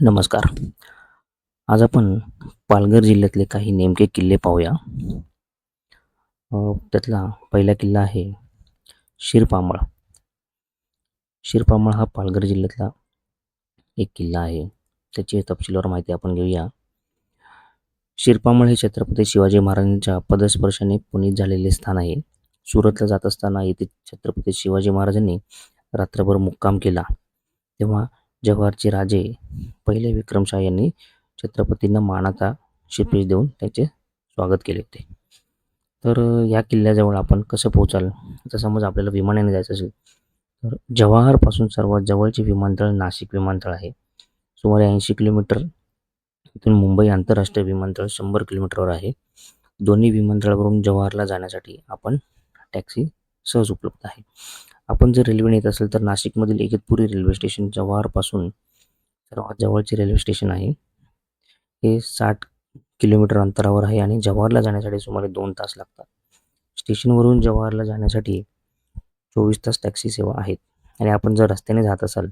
नमस्कार. आज आपण पालघर जिल्ह्यातले काही नेमके किल्ले पाहूया. त्यातला पहिला किल्ला आहे शिरपामळ. शिरपामळ हा पालघर जिल्ह्यातला एक किल्ला आहे. त्याची तपशीलवार माहिती आपण घेऊया. शिरपामळ हे छत्रपती शिवाजी महाराजांच्या पदस्पर्शाने पुनीत झालेले स्थान आहे. सुरतला जात असताना येथे छत्रपती शिवाजी महाराजांनी रात्रभर मुक्काम केला. तेव्हा जव्हारचे राजे पहिले विक्रमशाह यांनी छत्रपतींना मानाचा शिरपेश देऊन त्याचे स्वागत केले होते. तर या किल्ल्याजवळ आपण कसं पोहोचाल? आता समज आपल्याला विमानाने जायचं असेल तर जवाहरपासून सर्वात जवळचे विमानतळ नाशिक विमानतळ आहे. सुमारे ऐंशी किलोमीटर इथून मुंबई आंतरराष्ट्रीय विमानतळ शंभर किलोमीटरवर आहे. दोन्ही विमानतळावरून जवाहरला जाण्यासाठी आपण टॅक्सी सहज उपलब्ध आहे. आपण जर रेल्वेने येत असेल तर नाशिकमधील इगतपुरी रेल्वे स्टेशन जव्हारपासून सर्वात जवळचे रेल्वे स्टेशन आहे. हे साठ किलोमीटर अंतरावर आहे आणि जवाहरला जाण्यासाठी सुमारे दोन तास लागतात. स्टेशनवरून जवाहरला जाण्यासाठी चोवीस तास टॅक्सी सेवा आहेत. आणि आपण जर रस्त्याने जात असाल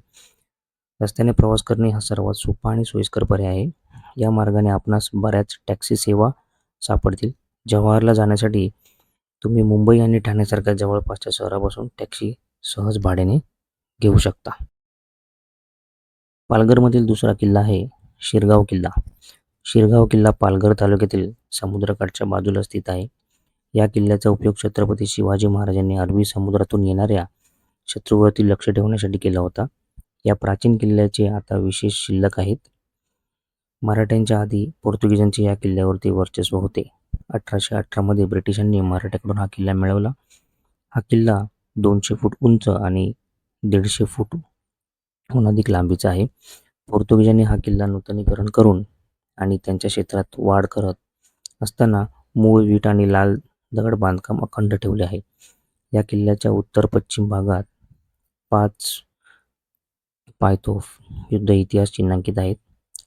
रस्त्याने प्रवास करणे हा सर्वात सोपा आणि सोयीस्कर पर्याय आहे. या मार्गाने आपणास बऱ्याच टॅक्सी सेवा सापडतील. जवाहरला जाण्यासाठी तुम्ही मुंबई आणि ठाण्यासारख्या जवळपासच्या शहरापासून टॅक्सी सहज भाड्याने घेऊ शकता. पालघरमधील दुसरा किल्ला आहे शिरगाव किल्ला. शिरगाव किल्ला पालघर तालुक्यातील समुद्रकाठच्या बाजूला स्थित आहे. या किल्ल्याचा उपयोग छत्रपती शिवाजी महाराजांनी अरबी समुद्रातून येणाऱ्या शत्रूवरती लक्ष ठेवण्यासाठी केला होता. या प्राचीन किल्ल्याचे आता विशेष शिल्लक आहेत. मराठ्यांच्या आधी पोर्तुगीजांचे या किल्ल्यावरती वर्चस्व होते. अठराशे अठरामध्ये ब्रिटिशांनी मराठ्याकडून हा किल्ला मिळवला. हा किल्ला दोनशे फूट उंच आणि दीडशे फूटहून अधिक लांबीचा आहे. पोर्तुगीजांनी हा किल्ला नूतनीकरण करून आणि त्यांच्या क्षेत्रात वाढ करत असताना मूळ वीट आणि लाल दगड बांधकाम अखंड ठेवले आहे. या किल्ल्याच्या उत्तर पश्चिम भागात पाच पायतोफ युद्ध इतिहास चिन्हांकित आहेत.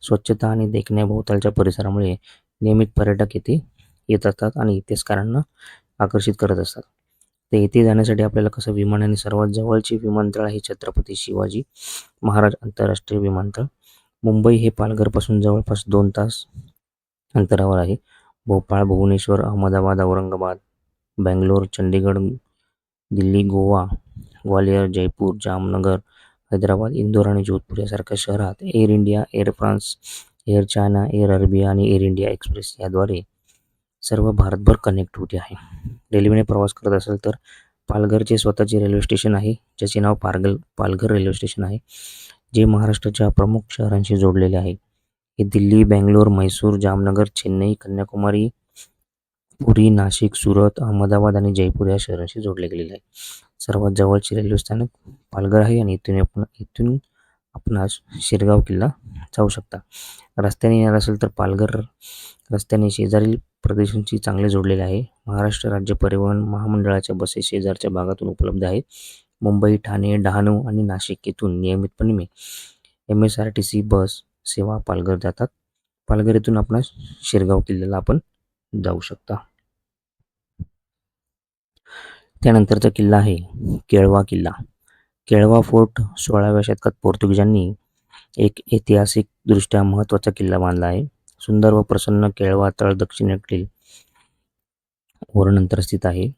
स्वच्छता आणि देखण्याभोवतालच्या परिसरामुळे नियमित पर्यटक येथे येत असतात आणि इतिहासकारांना आकर्षित करत असतात. तर येथे जाण्यासाठी आपल्याला कसं विमानाने सर्वात जवळचे विमानतळ आहे छत्रपती शिवाजी महाराज आंतरराष्ट्रीय विमानतळ. मुंबई हे पालघरपासून जवळपास दोन तास अंतरावर आहे. भोपाळ भुवनेश्वर अहमदाबाद औरंगाबाद बँगलोर चंदीगड दिल्ली गोवा ग्वालियर जयपूर जामनगर हैदराबाद इंदोर आणि जोधपूर यासारख्या शहरात air India air France air China air Arabia आणि एअर इंडिया एक्सप्रेस याद्वारे सर्व भारतभर कनेक्टिव्हिटी आहे. रेल्वेने प्रवास करत असेल तर पालघरचे स्वतःचे रेल्वे स्टेशन आहे ज्याचे नाव पारगल पालघर रेल्वे स्टेशन आहे जे महाराष्ट्राच्या प्रमुख शहरांशी जोडलेले आहे. हे दिल्ली बँगलोर म्हैसूर जामनगर चेन्नई कन्याकुमारी पुरी नाशिक सुरत अहमदाबाद आणि जयपूर या शहरांशी जोडले गेलेले आहे. सर्वात जवळचे रेल्वे स्थानक पालघर आहे आणि इथून आपण इथून आपणास शिरगाव किल्ला जाऊ शकता. रस्त्याने येणार असेल तर पालघर रस्त्याने शेजारील प्रदेशांशी चांगले जोडलेले आहे. महाराष्ट्र राज्य परिवहन महामंडळाच्या बसेस शेजारच्या भागातून उपलब्ध आहेत. मुंबई ठाणे डहाणू आणि नाशिक येथून नियमितपणे M S R T C bus सेवा पालघर जातात. पालघर येथून आपणास शिरगाव किल्ल्याला आपण जाऊ शकता. त्यानंतरचा किल्ला आहे केळवा किल्ला. केळवा फोर्ट सोळाव्या शतकात पोर्तुगीजांनी एक ऐतिहासिकदृष्ट्या महत्त्वाचा किल्ला बांधला आहे. सुंदर व प्रसन्न केळवा तळ दक्षिणेकडील वरणंतर स्थित आहे.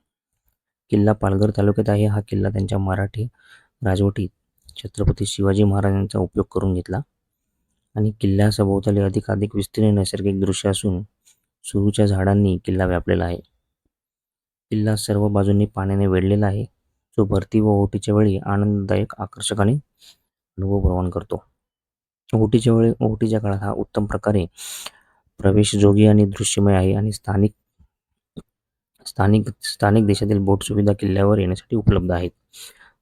किल्ला पालघर तालुक्यात आहे. हा किल्ला त्यांच्या मराठी राजवटीत छत्रपती शिवाजी महाराजांचा उपयोग करून घेतला आणि किल्ल्या सभोवताली अधिकाधिक विस्तीर्ण नैसर्गिक दृश्य असून सुरूच्या झाडांनी किल्ला व्यापलेला आहे. किल्ला सर्व बाजूंनी पाण्याने वेढलेला आहे. जो भरती व ओटीच्या वेळी आनंददायक आकर्षक आणि अनुभव प्रदान करतो. ओहोटीच्या वेळी ओहोटीच्या काळात हा उत्तम प्रकारे प्रवेशयोगी आणि दृश्यमय आहे आणि स्थानिक स्थानिक स्थानिक देशातील बोट सुविधा किल्ल्यावर येण्यासाठी उपलब्ध आहेत.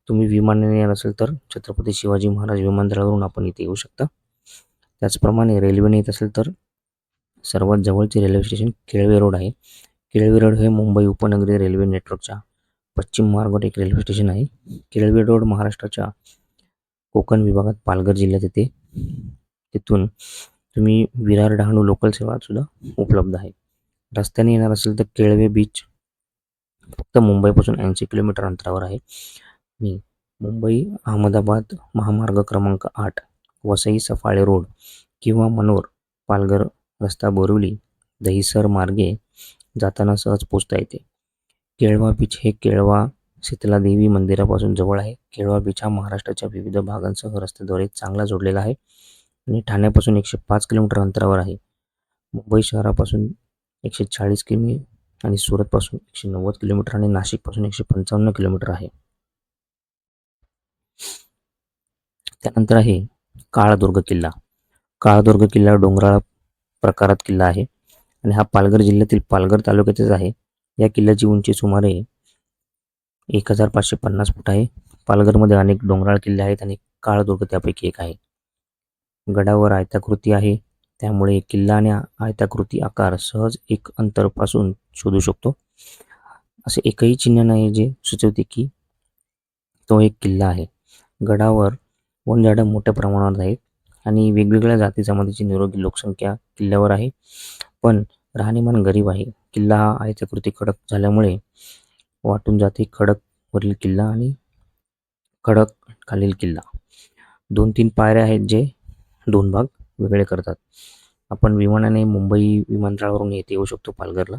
तुम्ही विमानाने येणार असेल तर छत्रपती शिवाजी महाराज विमानतळावरून आपण इथे येऊ शकता. त्याचप्रमाणे रेल्वेने येत असेल तर सर्वात जवळचे रेल्वे स्टेशन केळवे रोड आहे. केळवे रोड हे मुंबई उपनगरीय रेल्वे नेटवर्कच्या पश्चिम मार्गावर एक रेल्वे स्टेशन आहे. केळवे रोड महाराष्ट्राच्या कोकण विभागात पालघर जिल्ह्यात येते. तिथून तुम्ही विरार डहाणू लोकल सेवा सुद्धा उपलब्ध आहे. रस्त्याने येणार असेल तर केळवे बीच फक्त मुंबईपासून ऐंशी किलोमीटर अंतरावर आहे. मी मुंबई अहमदाबाद महामार्ग क्रमांक आठ वसई सफाळे रोड किंवा मनोर पालघर रस्ता बोरिवली दहिसर मार्गे जाताना सहज पोचता येते. केळवा बीच हे केळवा शीतलादेवी मंदिरापासून जवळ आहे. केळवा बीच हा महाराष्ट्राच्या विविध भागांसह रस्त्याद्वारे चांगला जोडलेला आहे आणि ठाण्यापासून एकशे पाच किलोमीटर अंतरावर आहे. मुंबई शहरापासून एकशे चाळीस किमी आणि सुरतपासून एकशे नव्वद किलोमीटर आणि नाशिकपासून एकशे पंचावन्न किलोमीटर आहे. त्यानंतर आहे काळादुर्ग किल्ला. काळादुर्ग किल्ला डोंगराळ प्रकारात किल्ला आहे आणि हा पालघर जिल्ह्यातील पालघर तालुक्यातच आहे. या किल्ल्याची उंची सुमारे एक हजार पाचशे पन्नास फूट आहे. पालघरमध्ये अनेक डोंगराळ किल्ले आहेत आणि काळदुर्ग त्यापैकी एक आहे. गडावर आयताकृती आहे. त्यामुळे किल्ला आणि आयताकृती आकार सहज एक अंतरपासून शोधू शकतो. असे एकही चिन्ह नाही जे सुचवते की तो एक किल्ला आहे. गडावर वनझाडं मोठ्या प्रमाणावर आहेत आणि वेगवेगळ्या जाती जमातीची निरोगी लोकसंख्या किल्ल्यावर आहे. पण राहणीमान गरीब आहे. किल्ला हा आयताकृती कडक झाल्यामुळे वाटून जाते. खडक वरील किल्ला आणि खडक खालील किल्ला. दोन तीन पायऱ्या आहेत जे दोन भाग वेगळे करतात. आपण विमानाने मुंबई विमानतळावरून येथे येऊ शकतो पालघरला.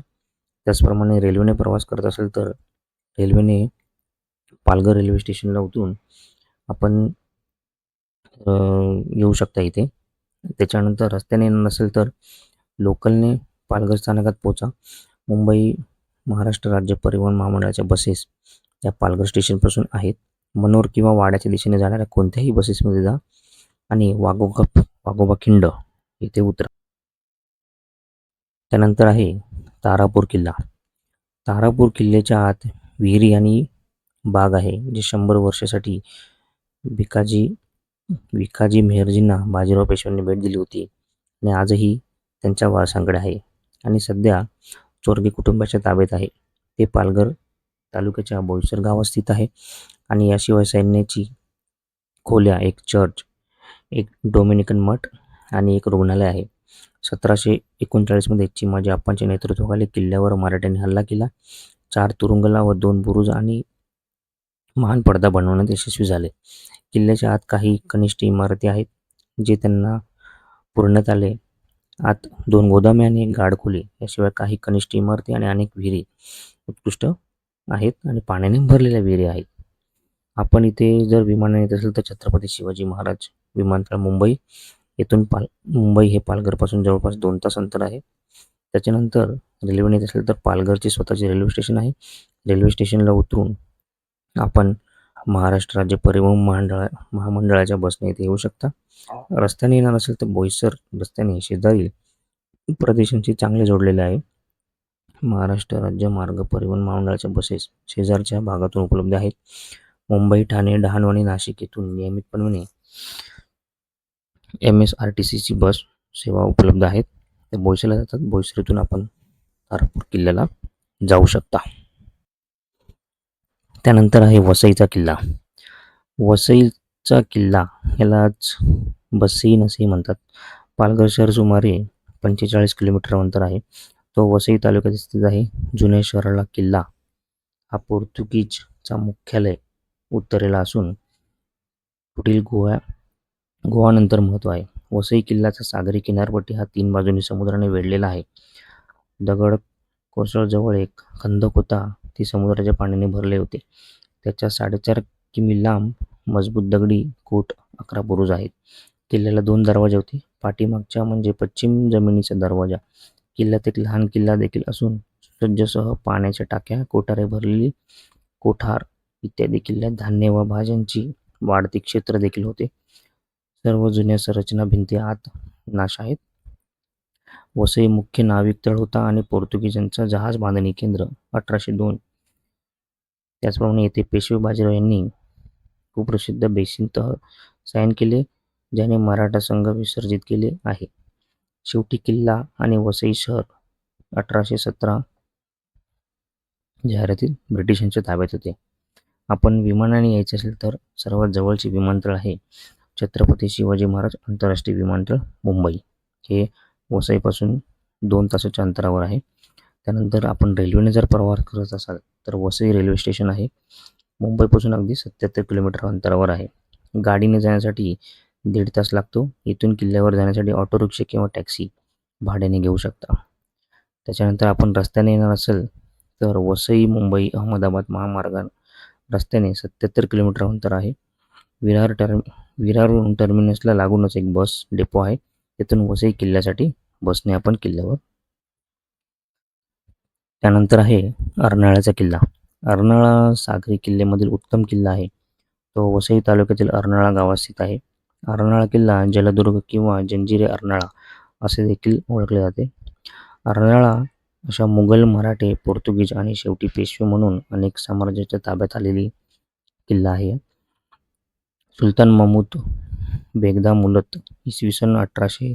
त्याचप्रमाणे रेल्वेने प्रवास करत असेल तर रेल्वेने पालघर रेल्वे स्टेशनला उतरून आपण येऊ शकता इथे. त्याच्यानंतर रस्त्याने नसेल तर लोकलने पालघर स्थानकात पोचा मुंबई महाराष्ट्र राज्य परिवहन महामंडळाच्या बसेस या पालघर स्टेशनपासून आहेत. मनोर किंवा वाड्याच्या दिशेने जाणाऱ्या कोणत्याही बसेसमध्ये जा आणि वाघोबा वाघोबा खिंड इथे उतरा. त्यानंतर आहे तारापूर किल्ला. तारापूर किल्ल्याच्या आत विहिरी आणि बाग आहे जे शंभर वर्षासाठी भिकाजी भिकाजी मेहरजींना बाजीराव पेशव्यांनी भेट दिली होती आणि आजही त्यांच्या वारसांकडे आहे. आणि सध्या चोरगे कुटुंबाच्या ताब्यात आहे. ते पालघर तालुक्याच्या बोईसर गावात स्थित आहे आणि याशिवाय सैन्याची खोल्या एक चर्च एक डोमिनिकन मठ आणि एक रुग्णालय आहे. सतराशे एकोणचाळीसमध्ये चिमाजी आप्पांच्या नेतृत्वाखाली किल्ल्यावर मराठ्यांनी हल्ला केला. चार तुरुंगला व दोन बुरुज आणि महान पडदा बनवण्यात यशस्वी झाले. किल्ल्याच्या आत काही कनिष्ठ इमारती आहेत जे त्यांना पुरण्यात आले आत दोन गोदामे आणि एक गाडखोली याशिवाय काही कनिष्ठ इमारती आणि अनेक विहिरी उत्कृष्ट आहेत आणि पाण्याने भरलेल्या विहिरी आहेत. आपण इथे जर विमानाने येत असेल तर छत्रपती शिवाजी महाराज विमानतळ मुंबई येथून पाल मुंबई हे पालघरपासून जवळपास दोन तास अंतर आहे. त्याच्यानंतर रेल्वेने येत असेल तर पालघरचे स्वतःचे रेल्वे स्टेशन आहे. रेल्वे स्टेशनला उतरून आपण महाराष्ट्र राज्य परिवहन महामंडळा महामंडळाच्या बसने येथे येऊ शकता. रस्त्याने येणार असेल तर बोईसर रस्त्याने शेजारी प्रदेशांशी चांगले जोडलेले आहे. महाराष्ट्र राज्य मार्ग परिवहन महामंडळाच्या बसेस शेजारच्या भागातून उपलब्ध आहेत. मुंबई ठाणे डहाणू आणि नाशिक येथून नियमितपणे एम एस आर टी सीची बस सेवा उपलब्ध आहेत. ते बोईसरला जातात. बोईसर आपण तारापूर किल्ल्याला जाऊ शकता. त्यानंतर आहे वसईचा किल्ला. वसईचा किल्ला यालाच बसीन असेही म्हणतात. पालघर शहर सुमारे पंचेचाळीस किलोमीटर अंतर आहे. तो वसई तालुक्यात स्थित आहे. जुन्या शहराला किल्ला. हा पोर्तुगीजचा मुख्यालय उत्तरेला असून पुढील गोवा गोवानंतर महत्त्व आहे. वसई किल्ल्याचा सागरी किनारपट्टी हा तीन बाजूनी समुद्राने वेढलेला आहे. दगड कोसळजवळ एक खंदक होता ते समुद्राच्या पाण्याने भरले होते. त्याच्या साडेचार किमी लांब मजबूत दगडी कोट अकरा बुरुज आहेत. किल्ल्याला दोन दरवाजे होते. पाठीमागच्या म्हणजे पश्चिम जमिनीचा दरवाजा. किल्ल्यात एक लहान किल्ला देखील असून सुसज्जसह पाण्याच्या टाक्या कोठारे भरलेली कोठार इत्यादी किल्ल्यात धान्य व भाज्यांची वाढती क्षेत्र देखील होते. सर्व जुन्या संरचना भिंती आत नाश आहेत. वसई मुख्य नाविक तळ होता आणि पोर्तुगीजांचा जहाज बांधणी केंद्र अठराशे दोन. त्याचप्रमाणे येथे पेशवे बाजीराव यांनी कुप्रसिद्ध बेसिन तह सायन केले ज्याने मराठा संघ विसर्जित केले आहे. शेवटी किल्ला आणि वसई शहर अठराशे सतरा जाहिरातीत ब्रिटिशांच्या ताब्यात होते. आपण विमानाने यायचे असेल तर सर्वात जवळचे विमानतळ आहे छत्रपती शिवाजी महाराज आंतरराष्ट्रीय विमानतळ मुंबई. हे वसईपासून दोन तासाच्या अंतरावर आहे. त्यानंतर आपण रेल्वेने जर प्रवास करत असाल तर वसई रेल्वे स्टेशन आहे. मुंबईपासून अगदी सत्याहत्तर किलोमीटर अंतरावर आहे. गाडीने जाण्यासाठी दीड तास लागतो. इथून किल्ल्यावर जाण्यासाठी ऑटो रिक्षा किंवा टॅक्सी भाड्याने घेऊ शकता. त्याच्यानंतर आपण रस्त्याने येणार असेल तर वसई मुंबई अहमदाबाद महामार्ग रस्त्याने सत्याहत्तर किलोमीटर अंतर आहे. विरार टर्म विरार टर्मिनसला लागूनच एक बस डेपो आहे. तिथून वसई किल्ल्यासाठी बसने आपण किल्ल्यावर. त्यानंतर आहे अर्नाळ्याचा किल्ला. अर्नाळा सागरी किल्ल्यामधील उत्तम किल्ला आहे. तो वसई तालुक्यातील अर्नाळा गावात स्थित आहे. अर्नाळा किल्ला जलदुर्ग किंवा जंजिरे अर्नाळा असे देखील ओळखले जाते. अर्नाळा अशा मुघल मराठे पोर्तुगीज आणि शेवटी पेशवे म्हणून अनेक साम्राज्याच्या ताब्यात आलेली किल्ला आहे. सुलतान महमूद बेगदा मुलत इसवी सन अठराशे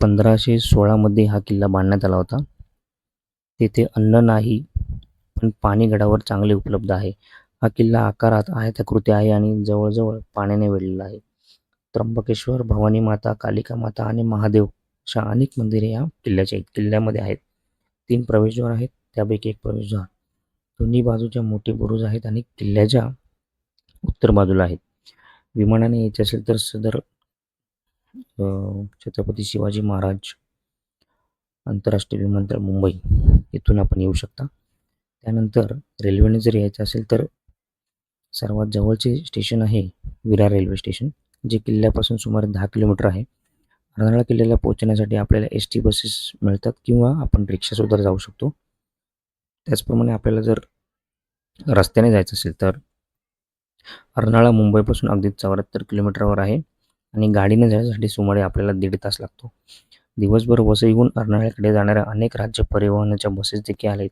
पंधराशे सोळामध्ये हा किल्ला बांधण्यात आला होता. तेथे अन्न नाही पण पाणी गडावर चांगले उपलब्ध आहे. हा किल्ला आकारात आयताकृती आहे आणि जवळजवळ पाण्याने वेढलेला आहे. त्र्यंबकेश्वर भवानी माता कालिका माता आणि महादेव अशा अनेक मंदिरे या किल्ल्याच्या किल्ल्यामध्ये आहेत. तीन प्रवेशद्वार आहेत त्यापैकी एक प्रवेशद्वार. दोन्ही बाजूच्या मोठे बुरुज आहेत आणि किल्ल्याच्या उत्तर बाजूला आहेत. विमानाने यायचे असेल तर सदर छत्रपती शिवाजी महाराज आंतरराष्ट्रीय विमानतळ मुंबई इथून आपण येऊ शकता. त्यानंतर रेल्वेने जर यायचं असेल तर सर्वात जवळचे स्टेशन आहे विरार रेल्वे स्टेशन जे किल्ल्यापासून सुमारे दहा किलोमीटर आहे. अर्नाळा किल्ल्याला पोहोचण्यासाठी आपल्याला एस टी बसेस मिळतात किंवा आपण रिक्षासुद्धा जाऊ शकतो. त्याचप्रमाणे आपल्याला जर रस्त्याने जायचं असेल तर अर्नाळा मुंबईपासून अगदी चौऱ्याहत्तर किलोमीटरवर आहे. आणि गाडीने जाण्यासाठी सुमारे आपल्याला दीड तास लागतो. दिवसभर वसईहून अर्नाळ्याकडे जाणाऱ्या अनेक राज्य परिवहनाच्या बसेस देखील आहेत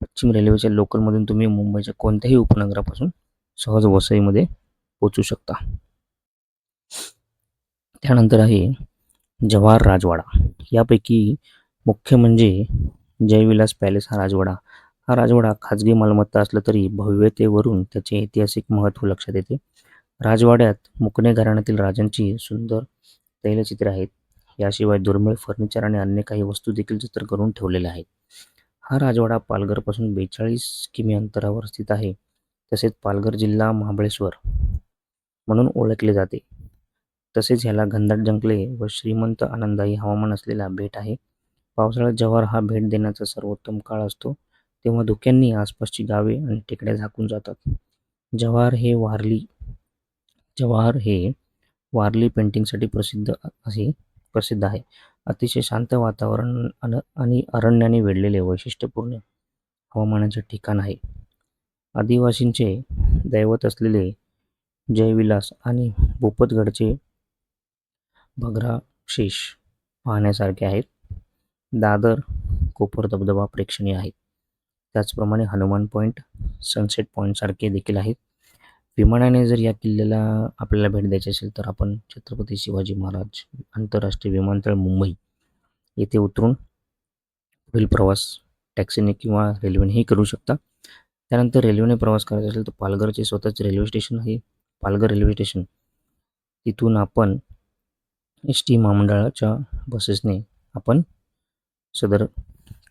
पश्चिम रेल्वेच्या लोकलमधून तुम्ही मुंबईच्या कोणत्याही उपनगरापासून सहज वसईमध्ये पोचू शकता. त्यानंतर आहे जवाहर राजवाडा. यापैकी मुख्य म्हणजे जयविलास पॅलेस हा राजवाडा. हा राजवाडा खाजगी मालमत्ता असला तरी भव्यतेवरून त्याचे ऐतिहासिक महत्त्व लक्षात येते. राजवाड्यात मुकणे घराण्यातील राजांची सुंदर तैलचित्रे आहेत. याशिवाय दुर्मिळ फर्निचर आणि अन्य काही वस्तू देखील चित्र करून ठेवलेल्या आहेत. हा राजवाडा पालघरपासून बेचाळीस किमी अंतरावर स्थित आहे. तसेच पालघर जिल्हा महाबळेश्वर म्हणून ओळखले जाते. तसेच ह्याला घनदाट जंगले व श्रीमंत आनंददायी हवामान असलेला बेट आहे. पावसाळ्यात जव्हार हा भेट देण्याचा सर्वोत्तम काळ असतो. तेव्हा धुक्यांनी आसपासची गावे आणि टेकड्या झाकून जातात. जव्हार हे वारली जवाहर हे वारली पेंटिंगसाठी प्रसिद्ध असे प्रसिद्ध आहे. अतिशय शांत वातावरण अन- आणि अरण्याने वेढलेले वैशिष्ट्यपूर्ण हवामानाचे ठिकाण आहे. आदिवासींचे दैवत असलेले जयविलास आणि भूपतगडचे भग्राशेष पाहण्यासारखे आहेत. दादर कोपर धबधबा प्रेक्षणीय आहेत त्याचप्रमाणे हनुमान पॉईंट सनसेट पॉईंटसारखे देखील आहेत. विमानाने जर या किल्ल्याला आपल्याला भेट द्यायची असेल तर आपण छत्रपती शिवाजी महाराज आंतरराष्ट्रीय विमानतळ मुंबई येथे उतरून पुढील प्रवास टॅक्सीने किंवा रेल्वेनेही करू शकता. त्यानंतर रेल्वेने प्रवास करायचा असेल तर पालघरचे स्वतःचे रेल्वे स्टेशन आहे. Palghar railway station. तिथून आपण एस टी महामंडळाच्या बसेसने आपण सदर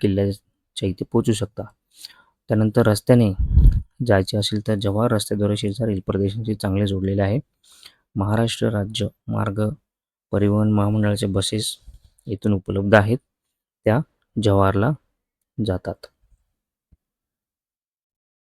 किल्ल्याच्या इथे पोचू शकता. त्यानंतर रस्त्याने जायचे असेल तर जव्हार रस्त्याद्वारे शेजारील प्रदेशांशी चांगले जोडलेले आहे. महाराष्ट्र राज्य मार्ग परिवहन महामंडळाचे बसेस येथून उपलब्ध आहेत. त्या जव्हारला जातात.